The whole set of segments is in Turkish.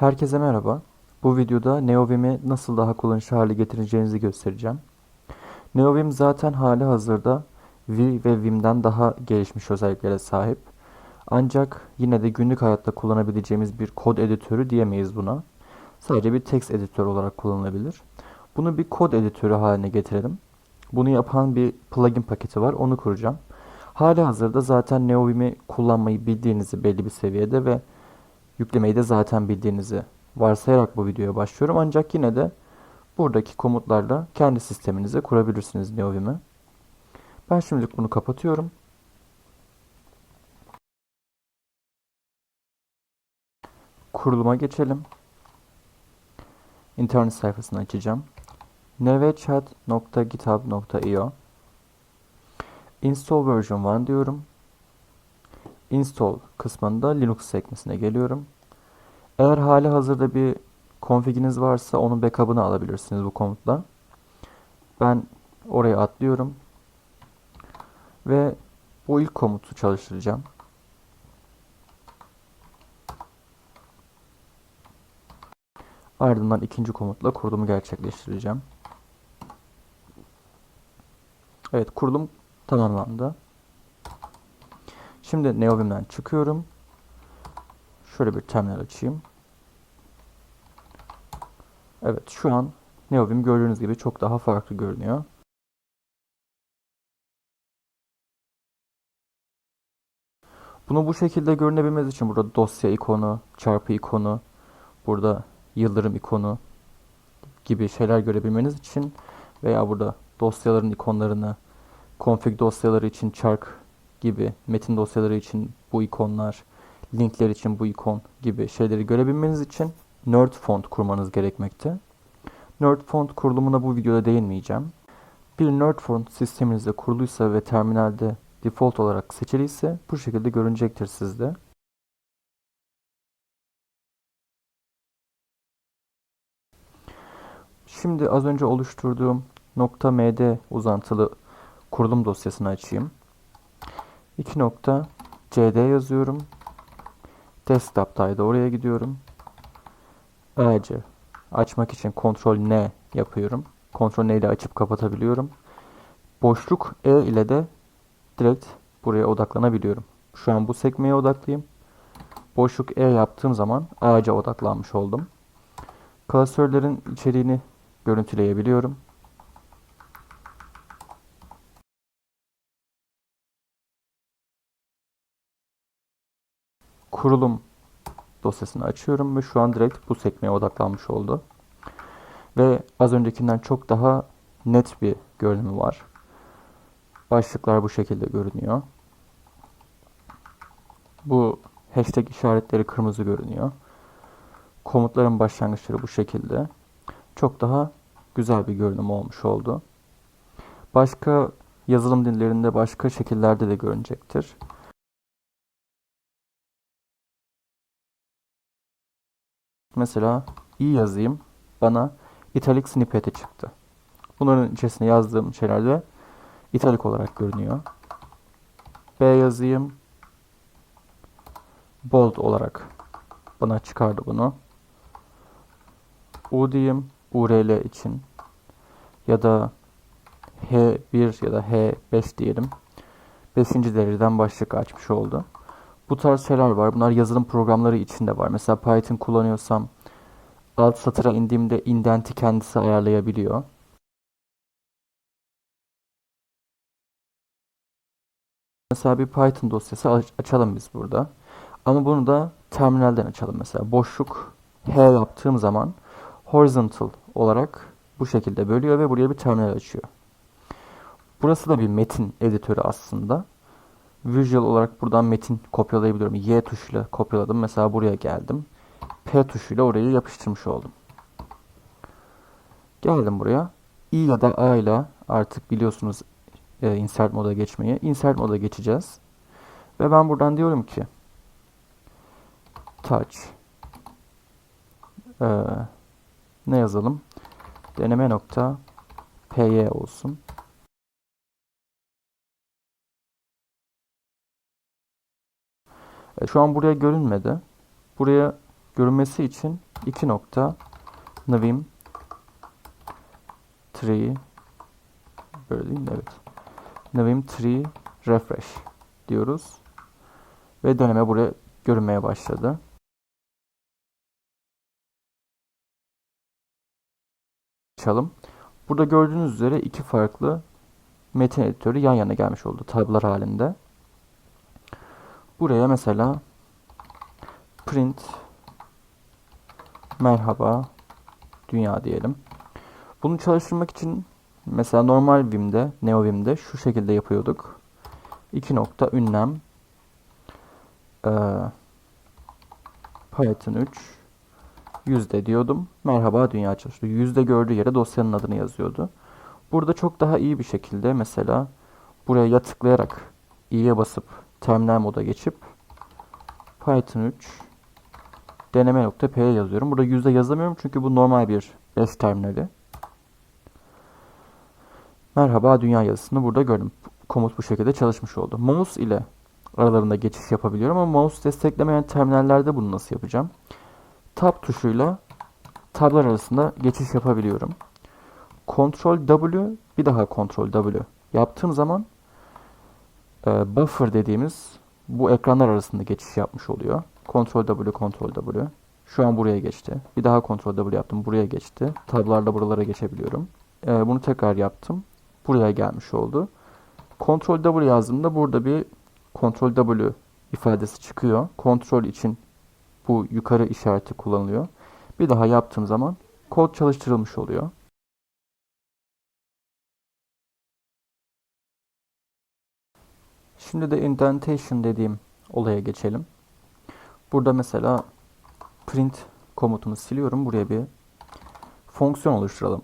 Herkese merhaba. Bu videoda NeoVim'i nasıl daha kullanışlı hale getireceğinizi göstereceğim. NeoVim zaten hali hazırda V ve Vim'den daha gelişmiş özelliklere sahip. Ancak yine de günlük hayatta kullanabileceğimiz bir kod editörü diyemeyiz buna. Sadece bir text editör olarak kullanılabilir. Bunu bir kod editörü haline getirelim. Bunu yapan bir plugin paketi var. Onu kuracağım. Hali hazırda zaten NeoVim'i kullanmayı bildiğinizi belli bir seviyede ve yüklemeyi de zaten bildiğinizi varsayarak bu videoya başlıyorum. Ancak yine de buradaki komutlarla kendi sisteminize kurabilirsiniz NeoVim'i. Ben şimdilik bunu kapatıyorum. Kuruluma geçelim. İnternet sayfasını açacağım. nevchat.github.io Install version 1 diyorum. Install kısmında Linux sekmesine geliyorum. Eğer hali hazırda bir config'iniz varsa onun backup'ını alabilirsiniz bu komutla. Ben oraya atlıyorum. Ve bu ilk komutu çalıştıracağım. Ardından ikinci komutla kurulumu gerçekleştireceğim. Evet kurulum tamamlandı. Şimdi NeoVim'den çıkıyorum. Şöyle bir terminal açayım. Evet şu an NeoVim gördüğünüz gibi çok daha farklı görünüyor. Bunu bu şekilde görünebilmesi için burada dosya ikonu, çarpı ikonu, burada yıldırım ikonu gibi şeyler görebilmeniz için veya burada dosyaların ikonlarını, config dosyaları için çark gibi, metin dosyaları için bu ikonlar, linkler için bu ikon gibi şeyleri görebilmeniz için Nerd Font kurmanız gerekmekte. Nerd Font kurulumuna bu videoda değinmeyeceğim. Bir Nerd Font sisteminizde kuruluysa ve terminalde default olarak seçiliyse bu şekilde görünecektir sizde. Şimdi az önce oluşturduğum .md uzantılı kurulum dosyasını açayım. 2.cd yazıyorum. Desktop'taydı oraya gidiyorum. AC açmak için kontrol N yapıyorum. Kontrol N ile açıp kapatabiliyorum. Boşluk E ile de direkt buraya odaklanabiliyorum. Şu an bu sekmeye odaklıyım. Boşluk E yaptığım zaman ağaca odaklanmış oldum. Klasörlerin içeriğini görüntüleyebiliyorum. Kurulum dosyasını açıyorum ve şu an direkt bu sekmeye odaklanmış oldu. Ve az öncekinden çok daha net bir görünümü var. Başlıklar bu şekilde görünüyor. Bu hashtag işaretleri kırmızı görünüyor. Komutların başlangıçları bu şekilde. Çok daha güzel bir görünüm olmuş oldu. Başka yazılım dillerinde başka şekillerde de görünecektir. Mesela i yazayım. Bana italik snippet'i çıktı. Bunların içerisine yazdığım şeyler de italik olarak görünüyor. B yazayım. Bold olarak bana çıkardı bunu. U diyeyim. URL için ya da H1 ya da H5 diyelim. 5. dereceden başlık açmış oldu. Bu tarz şeyler var. Bunlar yazılım programları içinde var. Mesela Python kullanıyorsam alt satıra indiğimde indenti kendisi ayarlayabiliyor. Mesela bir Python dosyası açalım biz burada. Ama bunu da terminalden açalım mesela. Boşluk H yaptığım zaman horizontal olarak bu şekilde bölüyor ve buraya bir terminal açıyor. Burası da bir metin editörü aslında. Visual olarak buradan metin kopyalayabiliyorum. Y tuşuyla kopyaladım. Mesela buraya geldim. P tuşuyla orayı yapıştırmış oldum. Geldim buraya. I ya da A ile artık biliyorsunuz e, insert moda geçmeyi. Insert moda geçeceğiz. Ve ben buradan diyorum ki touch e, ne yazalım? Deneme nokta py olsun. E, şu an buraya görünmedi. Buraya görünmesi için 2 nokta navim 3 böyle değil mi? Evet. Navim 3 refresh diyoruz. Ve döneme buraya görünmeye başladı. Açalım. Burada gördüğünüz üzere iki farklı metin editörü yan yana gelmiş oldu tablar halinde. Buraya mesela print merhaba dünya diyelim. Bunu çalıştırmak için mesela normal Vim'de, Neo Vim'de şu şekilde yapıyorduk. 2 nokta ünlem e, Python 3 yüzde diyordum. Merhaba dünya çalıştı. Yüzde gördüğü yere dosyanın adını yazıyordu. Burada çok daha iyi bir şekilde mesela buraya ya tıklayarak i'ye basıp terminal moda geçip Python 3 deneme.p'ye yazıyorum. Burada yüzde yazamıyorum çünkü bu normal bir bash terminali. Merhaba dünya yazısını burada gördüm. Komut bu şekilde çalışmış oldu. Mouse ile aralarında geçiş yapabiliyorum ama mouse desteklemeyen terminallerde bunu nasıl yapacağım? Tab tuşuyla tablar arasında geçiş yapabiliyorum. Ctrl W bir daha Ctrl W yaptığım zaman e, buffer dediğimiz bu ekranlar arasında geçiş yapmış oluyor. Ctrl W Ctrl W. Şu an buraya geçti. Bir daha Ctrl W yaptım. Buraya geçti. Tablarla buralara geçebiliyorum. E, bunu tekrar yaptım. Buraya gelmiş oldu. Ctrl W yazdığımda burada bir Ctrl W ifadesi çıkıyor. Kontrol için bu yukarı işareti kullanılıyor. Bir daha yaptığım zaman kod çalıştırılmış oluyor. Şimdi de indentation dediğim olaya geçelim. Burada mesela print komutumu siliyorum. Buraya bir fonksiyon oluşturalım.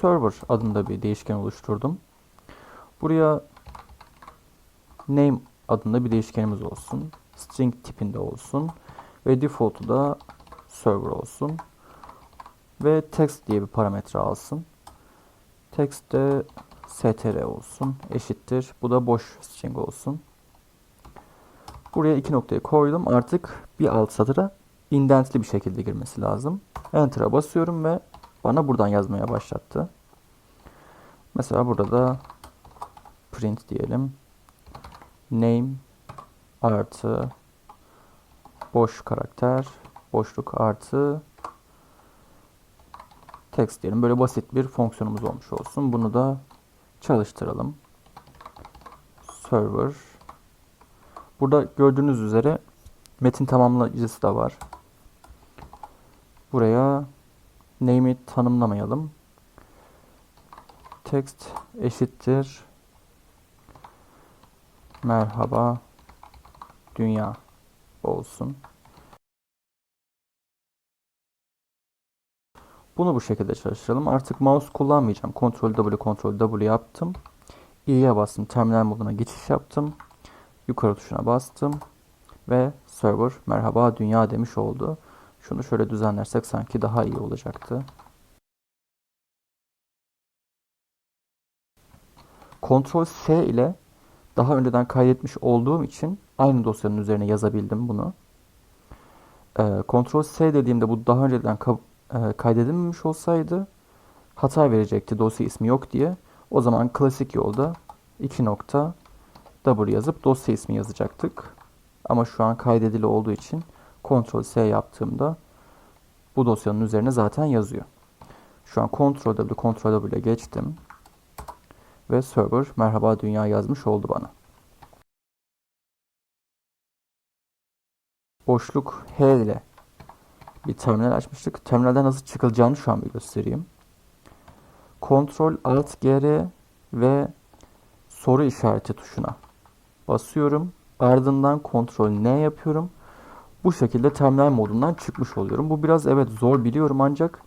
Server adında bir değişken oluşturdum. Buraya name adında bir değişkenimiz olsun. String tipinde olsun. Ve default'u da server olsun. Ve text diye bir parametre alsın. Text de str olsun. Eşittir. Bu da boş string olsun. Buraya iki noktayı koydum. Artık bir alt satıra indentli bir şekilde girmesi lazım. Enter'a basıyorum ve bana buradan yazmaya başlattı. Mesela burada da print diyelim. Name artı boş karakter boşluk artı text diyelim. Böyle basit bir fonksiyonumuz olmuş olsun. Bunu da çalıştıralım. Server. Burada gördüğünüz üzere metin tamamlayıcısı da var. Buraya name'i tanımlamayalım. Text eşittir merhaba dünya olsun. Bunu bu şekilde çalıştıralım. Artık mouse kullanmayacağım. Ctrl W, Ctrl W yaptım. i'ye bastım. Terminal moduna geçiş yaptım. Yukarı tuşuna bastım. Ve server merhaba dünya demiş oldu. Şunu şöyle düzenlersek sanki daha iyi olacaktı. Ctrl S ile daha önceden kaydetmiş olduğum için aynı dosyanın üzerine yazabildim bunu. E, Ctrl S dediğimde bu daha önceden e, kaydedilmemiş olsaydı hata verecekti dosya ismi yok diye. O zaman klasik yolda 2 nokta W yazıp dosya ismi yazacaktık. Ama şu an kaydedili olduğu için Ctrl S yaptığımda bu dosyanın üzerine zaten yazıyor. Şu an Ctrl W, Ctrl W ile geçtim. Ve server merhaba dünya yazmış oldu bana. Boşluk H ile bir terminal açmıştık. Terminalden nasıl çıkılacağını şu an bir göstereyim. Ctrl Alt GR ve soru işareti tuşuna basıyorum. Ardından Ctrl N yapıyorum. Bu şekilde terminal modundan çıkmış oluyorum. Bu biraz evet zor biliyorum ancak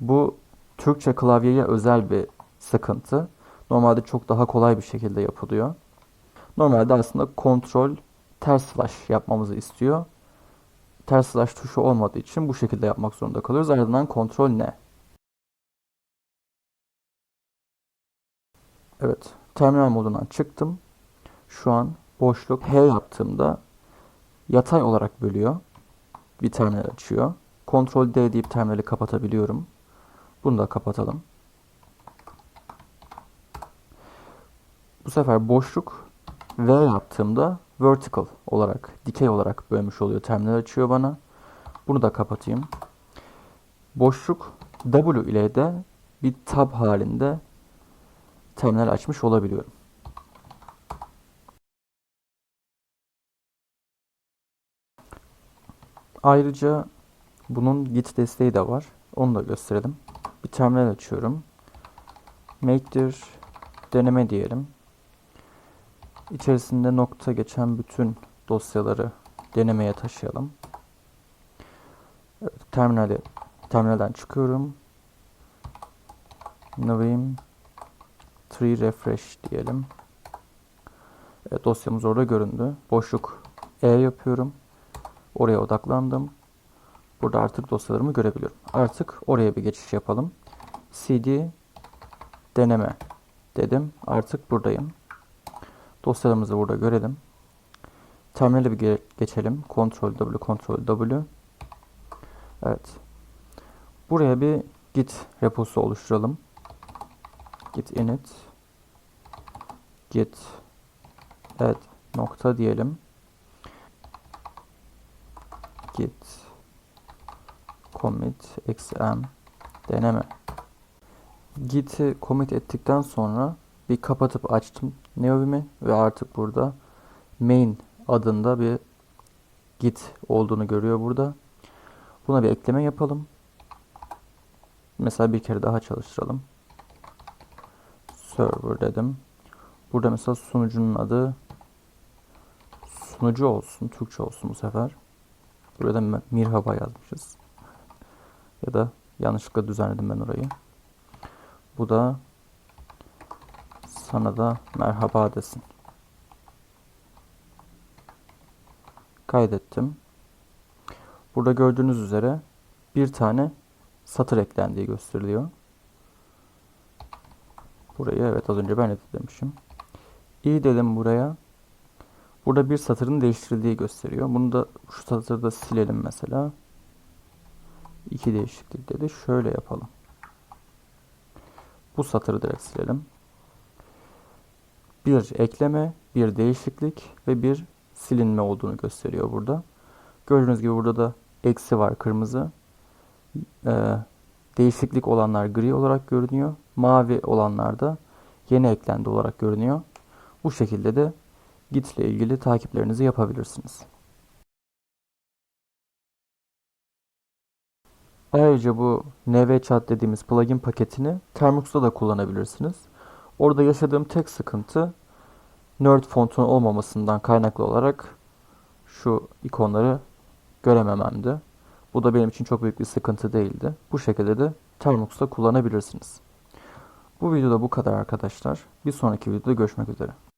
bu Türkçe klavyeye özel bir sıkıntı. Normalde çok daha kolay bir şekilde yapılıyor. Normalde aslında kontrol ters slash yapmamızı istiyor. Ters slash tuşu olmadığı için bu şekilde yapmak zorunda kalıyoruz. Ardından kontrol ne? Evet. Terminal modundan çıktım. Şu an boşluk H yaptığımda yatay olarak bölüyor. Bir terminal açıyor. Ctrl D deyip terminali kapatabiliyorum. Bunu da kapatalım. Bu sefer boşluk V yaptığımda vertical olarak, dikey olarak bölmüş oluyor. Terminal açıyor bana. Bunu da kapatayım. Boşluk W ile de bir tab halinde terminal açmış olabiliyorum. Ayrıca bunun git desteği de var. Onu da gösterelim. Bir terminal açıyorum. Make'dir deneme diyelim. İçerisinde nokta geçen bütün dosyaları denemeye taşıyalım. Evet, terminali terminalden çıkıyorum. Navim 3 refresh diyelim. Evet, dosyamız orada göründü. Boşluk E yapıyorum. Oraya odaklandım. Burada artık dosyalarımı görebiliyorum. Artık oraya bir geçiş yapalım. cd deneme dedim. Artık buradayım. Dosyalarımızı burada görelim. Terminale bir ge geçelim. Ctrl W, Ctrl W. Evet. Buraya bir git reposu oluşturalım. Git init git add nokta diyelim. Git commit xm deneme. Git'i commit ettikten sonra bir kapatıp açtım Neovim'i ve artık burada main adında bir git olduğunu görüyor burada. Buna bir ekleme yapalım. Mesela bir kere daha çalıştıralım. Server dedim. Burada mesela sunucunun adı sunucu olsun, Türkçe olsun bu sefer. Burada Mirhaba yazmışız. Ya da yanlışlıkla düzenledim ben orayı. Bu da sana da merhaba desin. Kaydettim. Burada gördüğünüz üzere bir tane satır eklendiği gösteriliyor. Burayı evet az önce ben editlemişim. İyi dedim buraya. Burada bir satırın değiştirildiği gösteriyor. Bunu da şu satırda silelim mesela. İki değişiklik dedi. Şöyle yapalım. Bu satırı direkt silelim. Bir ekleme, bir değişiklik ve bir silinme olduğunu gösteriyor burada. Gördüğünüz gibi burada da eksi var kırmızı. Ee, değişiklik olanlar gri olarak görünüyor. Mavi olanlar da yeni eklendi olarak görünüyor. Bu şekilde de Git ile ilgili takiplerinizi yapabilirsiniz. Ayrıca bu NVChat dediğimiz plugin paketini Termux'ta da kullanabilirsiniz. Orada yaşadığım tek sıkıntı Nerd fontun olmamasından kaynaklı olarak şu ikonları göremememdi. Bu da benim için çok büyük bir sıkıntı değildi. Bu şekilde de Termux'ta kullanabilirsiniz. Bu videoda bu kadar arkadaşlar. Bir sonraki videoda görüşmek üzere.